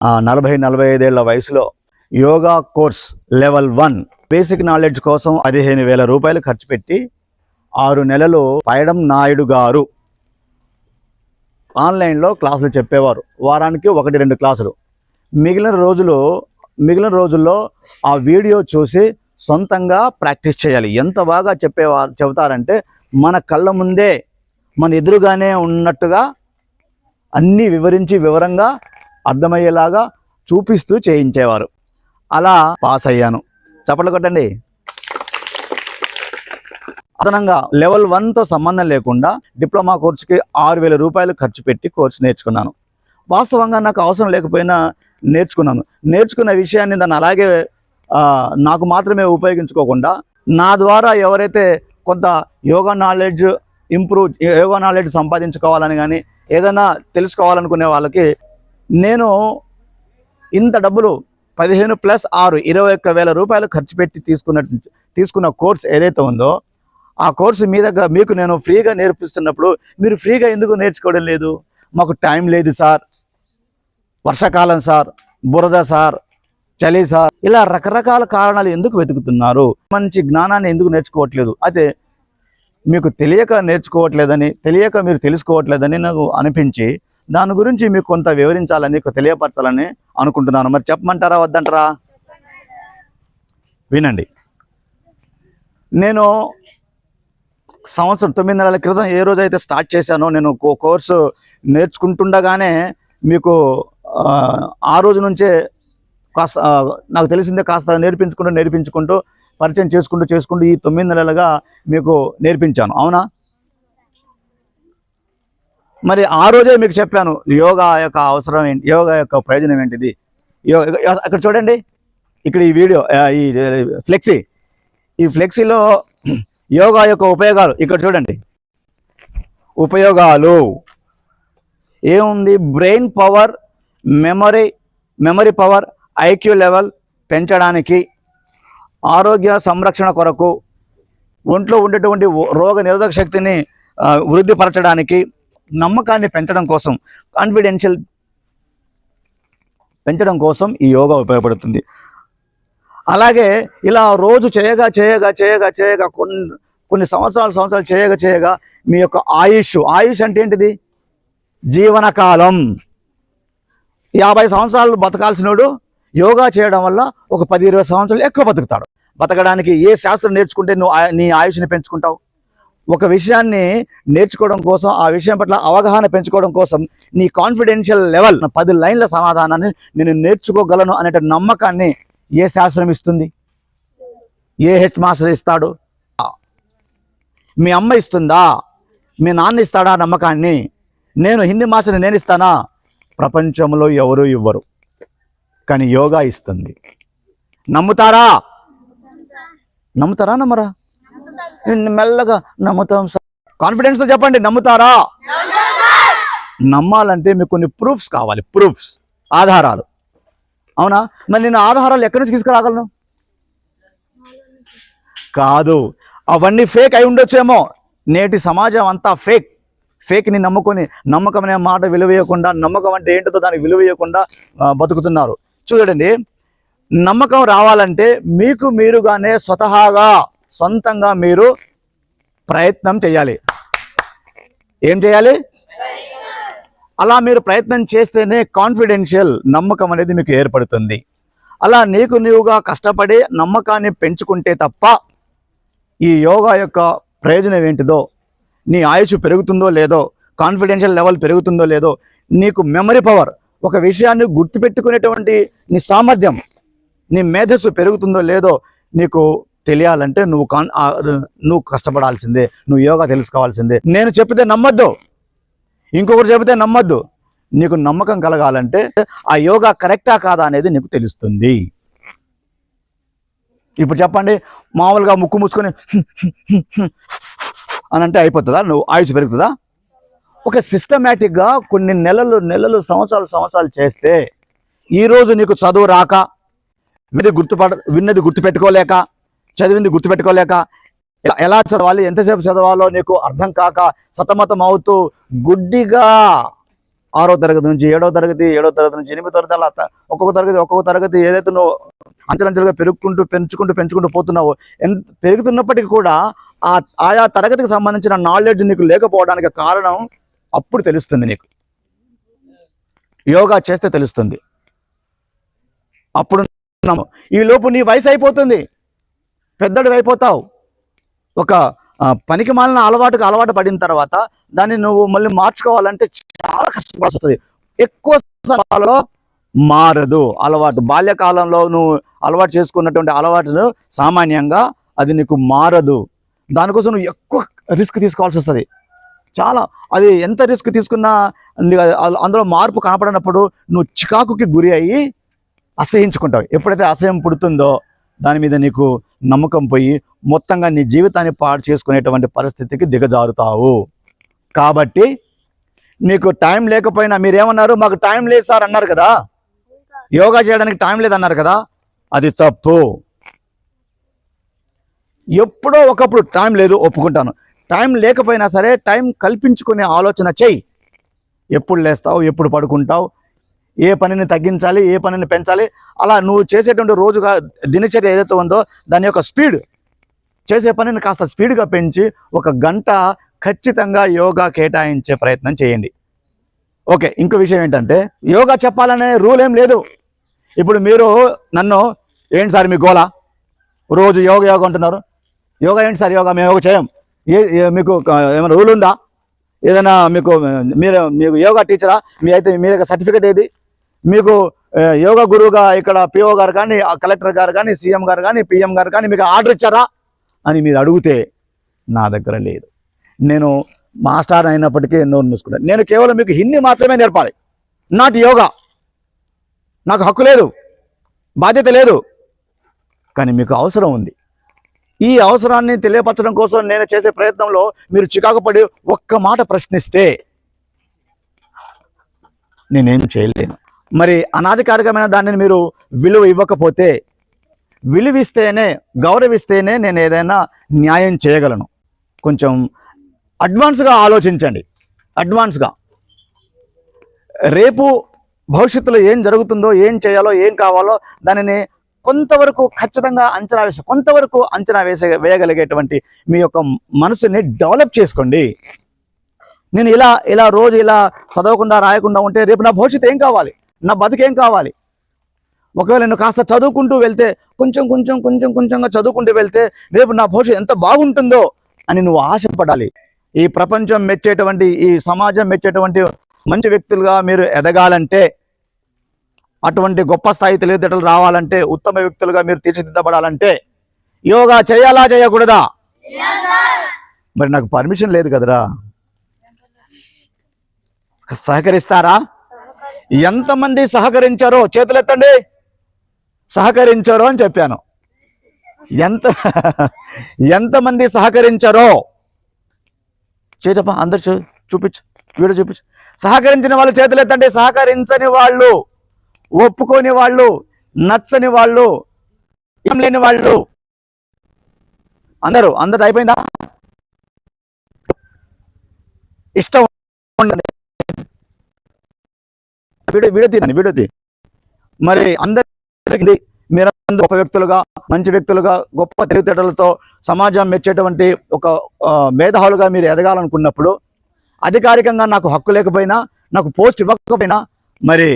ఆ నలభై నలభై ఐదేళ్ళ వయసులో yoga course level one basic knowledge కోసం పదిహేను వేల రూపాయలు ఖర్చు పెట్టి ఆరు నెలలు పయడం నాయుడు గారు ఆన్లైన్లో క్లాసులు చెప్పేవారు. వారానికి ఒకటి రెండు క్లాసులు. మిగిలిన రోజులు మిగిలిన రోజుల్లో ఆ వీడియో చూసి సొంతంగా ప్రాక్టీస్ చేయాలి. ఎంత బాగా చెప్పేవారు చెబుతారంటే మన కళ్ళ ముందే మన ఎదురుగానే ఉన్నట్టుగా అన్నీ వివరించి వివరంగా అర్థమయ్యేలాగా చూపిస్తూ చేయించేవారు. అలా పాస్ అయ్యాను. చప్పట్లు కొట్టండి. అదనంగా లెవెల్ వన్తో సంబంధం లేకుండా డిప్లొమా కోర్సుకి ఆరు వేల రూపాయలు ఖర్చు పెట్టి కోర్సు నేర్చుకున్నాను. వాస్తవంగా నాకు అవసరం లేకపోయినా నేర్చుకున్నాను. నేర్చుకున్న విషయాన్ని దాన్ని అలాగే నాకు మాత్రమే ఉపయోగించుకోకుండా నా ద్వారా ఎవరైతే కొంత yoga knowledge improve yoga knowledge సంపాదించుకోవాలని కానీ ఏదైనా తెలుసుకోవాలనుకునే వాళ్ళకి నేను ఇంత డబ్బులు పదిహేను ప్లస్ ఆరు ఇరవై ఒక్క వేల రూపాయలు ఖర్చు పెట్టి తీసుకున్న తీసుకున్న కోర్స్ ఏదైతే ఉందో ఆ కోర్సు మీ దగ్గర మీకు నేను ఫ్రీగా నేర్పిస్తున్నప్పుడు మీరు ఫ్రీగా ఎందుకు నేర్చుకోవడం లేదు? మాకు టైం లేదు సార్. వర్షాకాలం సార్ బురద సార్ చలి సార్. ఇలా రకరకాల కారణాలు ఎందుకు వెతుకుతున్నారు? మంచి జ్ఞానాన్ని ఎందుకు నేర్చుకోవట్లేదు? అయితే మీకు తెలియక నేర్చుకోవట్లేదని తెలియక మీరు తెలుసుకోవట్లేదని నాకు అనిపించి దాని గురించి మీకు కొంత వివరించాలని మీకు తెలియపరచాలని అనుకుంటున్నాను. మరి చెప్పమంటారా వద్దంటారా? వినండి. నేను సంవత్సరం తొమ్మిది నెలల క్రితం ఏ రోజైతే స్టార్ట్ చేశానో నేను ఒక కోర్సు నేర్చుకుంటుండగానే మీకు ఆ, రోజు నుంచే కాస్త నాకు తెలిసిందే కాస్త నేర్పించుకుంటూ నేర్పించుకుంటూ పరిచయం చేసుకుంటూ చేసుకుంటూ ఈ తొమ్మిది నెలలుగా మీకు నేర్పించాను. అవునా? మరి ఆ రోజే మీకు చెప్పాను యోగా యొక్క అవసరం ఏంటి యోగా యొక్క ప్రయోజనం ఏంటిది? యో- అక్కడ చూడండి ఇక్కడ ఈ వీడియో ఈ ఫ్లెక్సీ. ఈ ఫ్లెక్సీలో యోగా యొక్క ఉపయోగాలు ఇక్కడ చూడండి. ఉపయోగాలు. ఏముంది? Brain power memory memory power IQ level పెంచడానికి ఆరోగ్య సంరక్షణ కొరకు ఒంట్లో ఉండేటువంటి రోగ నిరోధక శక్తిని వృద్ధిపరచడానికి నమ్మకాన్ని పెంచడం కోసం కాన్ఫిడెన్షియల్ పెంచడం కోసం ఈ యోగా ఉపయోగపడుతుంది. అలాగే ఇలా రోజు చేయగా చేయగా చేయగా చేయగా కొన్ని కొన్ని సంవత్సరాలు సంవత్సరాలు చేయగా చేయగా మీ యొక్క ఆయుష్ ఆయుష్ అంటే ఏంటిది? జీవనకాలం. యాభై సంవత్సరాలు బతకాల్సినోడు యోగా చేయడం వల్ల ఒక పది ఇరవై సంవత్సరాలు ఎక్కువ బతుకుతాడు. బతకడానికి ఏ శాస్త్రం నేర్చుకుంటే నువ్వు ఆ- నీ ఆయుష్ని పెంచుకుంటావు? ఒక విషయాన్ని నేర్చుకోవడం కోసం ఆ విషయం పట్ల అవగాహన పెంచుకోవడం కోసం నీ కాన్ఫిడెన్షియల్ లెవెల్ పది లైన్ల సమాధానాన్ని నేను నేర్చుకోగలను అనే నమ్మకాన్ని ఏ శాస్త్రం ఇస్తుంది? ఏ హెడ్ మాస్టర్ ఇస్తాడు? మీ అమ్మ ఇస్తుందా? మీ నాన్న ఇస్తాడా ఆ నమ్మకాన్ని? నేను హిందీ మాస్టర్ని నేను ఇస్తానా? ప్రపంచంలో ఎవరు ఇవ్వరు కానీ యోగా ఇస్తుంది. నమ్ముతారా? నమ్ముతారా నమ్మరా? మెల్లగా నమ్ముతాం సార్. కాన్ఫిడెన్స్తో చెప్పండి నమ్ముతారా? నమ్మాలంటే మీకు కొన్ని ప్రూఫ్స్ కావాలి ప్రూఫ్స్ ఆధారాలు. అవునా? మరి నేను ఆధారాలు ఎక్కడి నుంచి తీసుకురాగలను? కాదు అవన్నీ ఫేక్ అయి ఉండొచ్చేమో. నేటి సమాజం అంతా ఫేక్ ఫేక్ని నమ్ముకొని నమ్మకం అనే మాట విలువేయకుండా నమ్మకం అంటే ఏంటిదో దానికి విలువేయకుండా బతుకుతున్నారు. చూడండి నమ్మకం రావాలంటే మీకు మీరుగానే స్వతహాగా సొంతంగా మీరు ప్రయత్నం చేయాలి. ఏం చేయాలి? అలా మీరు ప్రయత్నం చేస్తేనే కాన్ఫిడెన్షియల్ నమ్మకం అనేది మీకు ఏర్పడుతుంది. అలా నీకు నీవుగా కష్టపడి నమ్మకాన్ని పెంచుకుంటే తప్ప ఈ యోగా యొక్క ప్రయోజనం ఏంటిదో నీ ఆయుష్ పెరుగుతుందో లేదో కాన్ఫిడెన్షియల్ లెవెల్ పెరుగుతుందో లేదో నీకు మెమరీ పవర్ ఒక విషయాన్ని గుర్తుపెట్టుకునేటువంటి నీ సామర్థ్యం నీ మేధస్సు పెరుగుతుందో లేదో నీకు తెలియాలంటే నువ్వు నువ్వు కష్టపడాల్సిందే నువ్వు యోగా తెలుసుకోవాల్సిందే. నేను చెప్తే నమ్మొద్దు. ఇంకొకరు చెబితే నమ్మద్దు. నీకు నమ్మకం కలగాలంటే ఆ యోగా కరెక్టా కాదా అనేది నీకు తెలుస్తుంది. ఇప్పుడు చెప్పండి మామూలుగా ముక్కు మూసుకొని అని అంటే అయిపోతుందా? నువ్వు ఆయుష్ పెరుగుతుందా? ఒక సిస్టమేటిక్గా కొన్ని నెలలు నెలలు సంవత్సరాలు సంవత్సరాలు చేస్తే ఈరోజు నీకు చదువు రాక విన్నది గుర్తుపడ విన్నది గుర్తుపెట్టుకోలేక చదివింది గుర్తుపెట్టుకోలేక ఎలా- ఎలా చదవాలి ఎంతసేపు చదవాలో నీకు అర్థం కాక సతమతం అవుతూ గుడ్డిగా ఆరో తరగతి నుంచి ఏడో తరగతి ఏడో తరగతి నుంచి ఎనిమిదో తరగతి అలా ఒక్కొక్క తరగతి ఒక్కొక్క తరగతి ఏదైతే నువ్వు అంచలంచలుగా పెరుగుకుంటూ పెంచుకుంటూ పెంచుకుంటూ పోతున్నావో ఎంత పెరుగుతున్నప్పటికీ కూడా ఆ ఆయా తరగతికి సంబంధించిన నాలెడ్జ్ నీకు లేకపోవడానికి కారణం అప్పుడు తెలుస్తుంది నీకు. యోగా చేస్తే తెలుస్తుంది. అప్పుడు ఈ లోపు నీ వయసు అయిపోతుంది. పెద్దడు అయిపోతావు ఒక పనికి మాలిన అలవాటుకు అలవాటు పడిన తర్వాత దాన్ని నువ్వు మళ్ళీ మార్చుకోవాలంటే చాలా కష్టపడాల్సి వస్తుంది ఎక్కువ సమయంలో మారదు అలవాటు. బాల్యకాలంలో నువ్వు అలవాటు చేసుకున్నటువంటి అలవాటును సామాన్యంగా అది నీకు మారదు. దానికోసం నువ్వు ఎక్కువ రిస్క్ తీసుకోవాల్సి వస్తుంది చాలా అది ఎంత రిస్క్ తీసుకున్నా అందులో మార్పు కనపడినప్పుడు నువ్వు చికాకుకి గురి అయ్యి అసహించుకుంటావు. ఎప్పుడైతే అసహ్యం పుడుతుందో దాని మీద నీకు నమ్మకం పోయి మొత్తంగా నీ జీవితాన్ని పాడు చేసుకునేటువంటి పరిస్థితికి దిగజారుతావు. కాబట్టి నీకు టైం లేకపోయినా మీరేమన్నారు? మాకు టైం లేదు సార్ అన్నారు కదా. యోగా చేయడానికి టైం లేదన్నారు కదా. అది తప్పు. ఎప్పుడో ఒకప్పుడు టైం లేదు ఒప్పుకుంటాను. టైం లేకపోయినా సరే టైం కల్పించుకునే ఆలోచన చెయ్యి. ఎప్పుడు లేస్తావు? ఎప్పుడు పడుకుంటావు? ఏ పనిని తగ్గించాలి ఏ పనిని పెంచాలి అలా నువ్వు చేసేటువంటి రోజుగా దినచర్య ఏదైతే ఉందో దాని యొక్క స్పీడ్. చేసే పనిని కాస్త స్పీడ్గా పెంచి ఒక గంట ఖచ్చితంగా యోగా కేటాయించే ప్రయత్నం చేయండి. ఓకే ఇంకో విషయం ఏంటంటే యోగా చెప్పాలనే రూల్ ఏం లేదు. ఇప్పుడు మీరు నన్ను ఏంటి సార్ మీ గోళ రోజు యోగా యోగా అంటున్నారు. యోగా ఏంటి సార్ యోగా? మేము యోగా చేయం. ఏ మీకు ఏమైనా రూల్ ఉందా? ఏదైనా మీకు మీరు మీకు యోగా టీచరా? మీ అయితే మీ దగ్గర సర్టిఫికేట్ ఏది? మీకు యోగ యోగా గురువుగా ఇక్కడ పిఓ గారు కానీ ఆ కలెక్టర్ గారు కానీ సీఎం గారు కానీ పిఎం గారు కానీ మీకు ఆర్డర్ ఇచ్చారా? అని మీరు అడిగితే నా దగ్గర లేదు. నేను మాస్టర్ అయినప్పటికీ నోరు మూసుకున్నాను నేను కేవలం మీకు హిందీ మాత్రమే నేర్పాలి. నాట్ యోగా. నాకు హక్కు లేదు. బాధ్యత లేదు. కానీ మీకు అవసరం ఉంది. ఈ అవసరాన్ని తెలియపరచడం కోసం నేను చేసే ప్రయత్నంలో మీరు చికాకు పడి ఒక్క మాట ప్రశ్నిస్తే నేనేం చేయలేను. మరి అనాధికారికమైన దానిని మీరు విలువ ఇవ్వకపోతే విలువిస్తేనే గౌరవిస్తేనే నేను ఏదైనా న్యాయం చేయగలను. కొంచెం అడ్వాన్స్గా ఆలోచించండి. అడ్వాన్స్గా. రేపు భవిష్యత్తులో ఏం జరుగుతుందో ఏం చేయాలో ఏం కావాలో దానిని కొంతవరకు ఖచ్చితంగా అంచనా వేసి కొంతవరకు అంచనా వేసే వేయగలిగేటువంటి మీ యొక్క మనసుని డెవలప్ చేసుకోండి. నేను ఇలా ఇలా రోజు ఇలా చదవకుండా రాయకుండా ఉంటే రేపు నా భవిష్యత్తు ఏం కావాలి? నా బతుకేం కావాలి? ఒకవేళ నేను కాస్త చదువుకుంటూ వెళ్తే కొంచెం కొంచెం కొంచెం కొంచెంగా చదువుకుంటూ వెళ్తే రేపు నా భవిష్యత్తు ఎంత బాగుంటుందో అని నువ్వు ఆశపడాలి. ఈ ప్రపంచం మెచ్చేటువంటి ఈ సమాజం మెచ్చేటువంటి మంచి వ్యక్తులుగా మీరు ఎదగాలంటే అటువంటి గొప్ప స్థాయి తెలివితేటలు రావాలంటే ఉత్తమ వ్యక్తులుగా మీరు తీర్చిదిద్దబడాలంటే యోగా చేయాలా చేయకూడదా? మరి నాకు పర్మిషన్ లేదు కదరా. సహకరిస్తారా? ఎంతమంది సహకరించారో చేతులెత్తండి. సహకరించారో అని చెప్పాను. ఎంత ఎంతమంది సహకరించారో చేతప్ప అందరు చూ చూపించు. వీడియో చూపించు. సహకరించిన వాళ్ళు చేతులెత్తండి. సహకరించని వాళ్ళు ఒప్పుకోని వాళ్ళు నచ్చని వాళ్ళు ఏం లేని వాళ్ళు. అందరూ అందరు అయిపోయిందా? ఇష్టం ఉండండి. వీడియో వీడియో తీయండి వీడియో తీ. మరి అందరికీ మీరందరూ గొప్ప వ్యక్తులుగా మంచి వ్యక్తులుగా గొప్ప తెలివితేటలతో సమాజం మెచ్చేటువంటి ఒక మేధావులుగా మీరు ఎదగాలనుకున్నప్పుడు అధికారికంగా నాకు హక్కు లేకపోయినా నాకు పోస్ట్ ఇవ్వకపోయినా మరి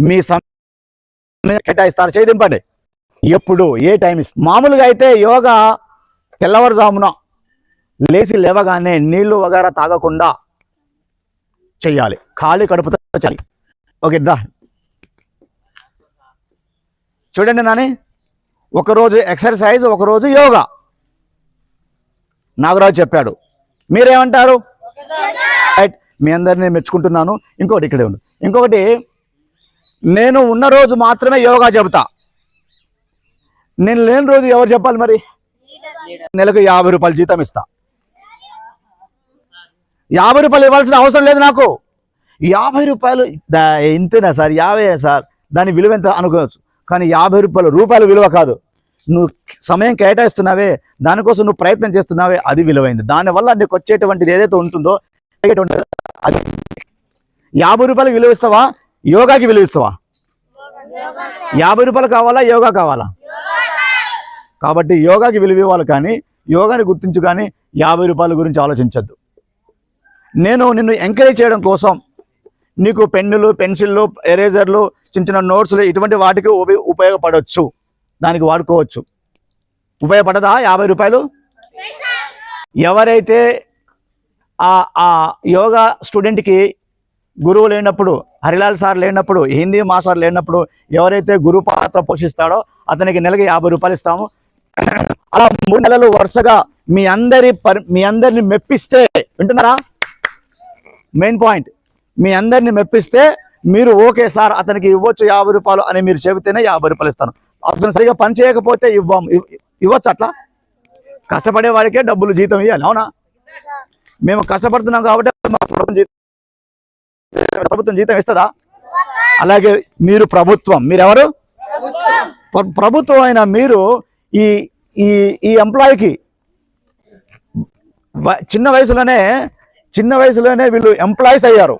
మీ సమయం కేటాయిస్తారు. చేయదింపండి ఎప్పుడు ఏ టైం మామూలుగా అయితే యోగా తెల్లవారుజామున లేచి లేవగానే నీళ్ళు వగేరా తాగకుండా చెయ్యాలి. ఖాళీ కడుపుతో చేయాలి ఓకే దా. చూడండి నాని ఒకరోజు ఎక్సర్సైజ్ ఒకరోజు యోగా. నాగరాజు చెప్పాడు. మీరేమంటారు? రైట్ మీ అందరినీ మెచ్చుకుంటున్నాను. ఇంకొకటి ఇక్కడే ఉండు. ఇంకొకటి నేను ఉన్న రోజు మాత్రమే యోగా చెబుతా. నేను లేని రోజు ఎవరు చెప్పాలి మరి? నెలకు యాభై రూపాయలు జీతం ఇస్తా. యాభై రూపాయలు ఇవ్వాల్సిన అవసరం లేదు నాకు. యాభై రూపాయలు ఇంతేనా సార్ యాభై సార్ దాని విలువ ఎంత అనుకోవచ్చు. కానీ యాభై రూపాయలు రూపాయల విలువ కాదు. నువ్వు సమయం కేటాయిస్తున్నావే దానికోసం నువ్వు ప్రయత్నం చేస్తున్నావే అది విలువైంది. దానివల్ల నీకు వచ్చేటువంటిది ఏదైతే ఉంటుందో అది. యాభై రూపాయలకు విలువ ఇస్తావా? యోగాకి విలువ ఇస్తావా? యాభై రూపాయలు కావాలా? యోగా కావాలా? కాబట్టి యోగాకి విలువ ఇవ్వాలి కానీ యోగాని గుర్తించు కానీ యాభై రూపాయల గురించి ఆలోచించద్దు. నేను నిన్ను ఎంకరేజ్ చేయడం కోసం నీకు పెన్నులు పెన్సిళ్ళు ఎరేజర్లు చిన్న చిన్న నోట్స్లు ఇటువంటి వాటికి ఉప- ఉపయోగపడవచ్చు దానికి వాడుకోవచ్చు. ఉపయోగపడదా యాభై రూపాయలు? ఎవరైతే ఆ ఆ యోగా స్టూడెంట్కి గురువు లేనప్పుడు హరిలాల్ సార్ లేనప్పుడు హిందీ మాస్టర్ లేనప్పుడు ఎవరైతే గురు పాత్ర పోషిస్తాడో అతనికి నెలకి యాభై రూపాయలు ఇస్తాము. అలా మూడు నెలలు వరుసగా మీ అందరి పరి మీ అందరిని మెప్పిస్తే వింటున్నారా? Main point. మీ అందరిని మెప్పిస్తే మీరు ఓకే సార్ అతనికి ఇవ్వచ్చు యాభై రూపాయలు అని మీరు చెబితేనే యాభై రూపాయలు ఇస్తాను. అతను సరిగా పని చేయకపోతే ఇవ్వం ఇవ్వచ్చు అట్లా? కష్టపడే వాడికే డబ్బులు జీతం ఇవ్వాలి అవునా? మేము కష్టపడుతున్నాం కాబట్టి మా ప్రభుత్వం జీతం ప్రభుత్వం జీతం ఇస్తుందా? అలాగే మీరు ప్రభుత్వం మీరెవరు? ప్రభుత్వం అయిన మీరు ఈ ఈ ఈ ఎంప్లాయీకి వ- చిన్న వయసులోనే చిన్న వయసులోనే వీళ్ళు ఎంప్లాయీస్ అయ్యారు.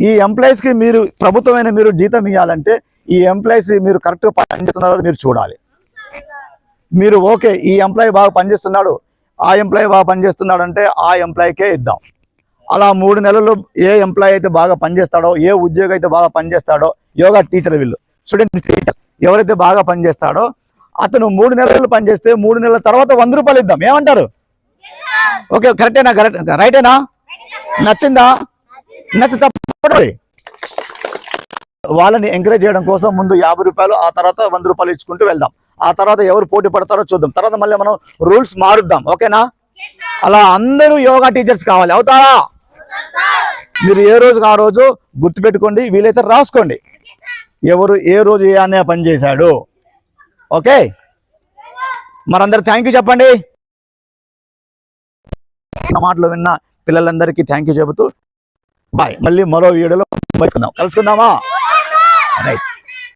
ఈ ఎంప్లాయీస్కి మీరు ప్రభుత్వమైన మీరు జీతం ఇవ్వాలంటే ఈ ఎంప్లాయీస్ మీరు కరెక్ట్గా పనిచేస్తున్నారో మీరు చూడాలి. మీరు ఓకే ఈ ఎంప్లాయీ బాగా పనిచేస్తున్నాడు ఆ ఎంప్లాయీ బాగా పనిచేస్తున్నాడు అంటే ఆ ఎంప్లాయీకే ఇద్దాం. అలా మూడు నెలలు ఏ ఎంప్లాయీ అయితే బాగా పనిచేస్తాడో ఏ ఉద్యోగి అయితే బాగా పనిచేస్తాడో యోగా టీచర్ వీళ్ళు స్టూడెంట్ టీచర్ ఎవరైతే బాగా పనిచేస్తాడో అతను మూడు నెలలు పనిచేస్తే మూడు నెలల తర్వాత వంద రూపాయలు ఇద్దాం. ఏమంటారు? ఓకే కరెక్టేనా? కరెక్ట్ రైటేనా? నచ్చిందా? నచ్చి చెప్పండి వాళ్ళని ఎంకరేజ్ చేయడం కోసం ముందు యాభై రూపాయలు ఆ తర్వాత వంద రూపాయలు ఇచ్చుకుంటూ వెళ్దాం. ఆ తర్వాత ఎవరు పోటీ పడతారో చూద్దాం. తర్వాత మళ్ళీ మనం రూల్స్ మారుద్దాం. ఓకేనా? అలా అందరూ యోగా టీచర్స్ కావాలి. అవుతారా? మీరు ఏ రోజుకి ఆ రోజు గుర్తుపెట్టుకోండి వీలైతే రాసుకోండి. ఎవరు ఏ రోజు ఏ అనే పని చేశాడు? ఓకే? మరందరు థ్యాంక్ యూ చెప్పండి. నా మాటలు విన్న పిల్లలందరికీ థ్యాంక్ యూ చెబుతూ బాయ్ మళ్ళీ మరో వీడియోలో కలుసుకుందాం. కలుసుకుందామా? రైట్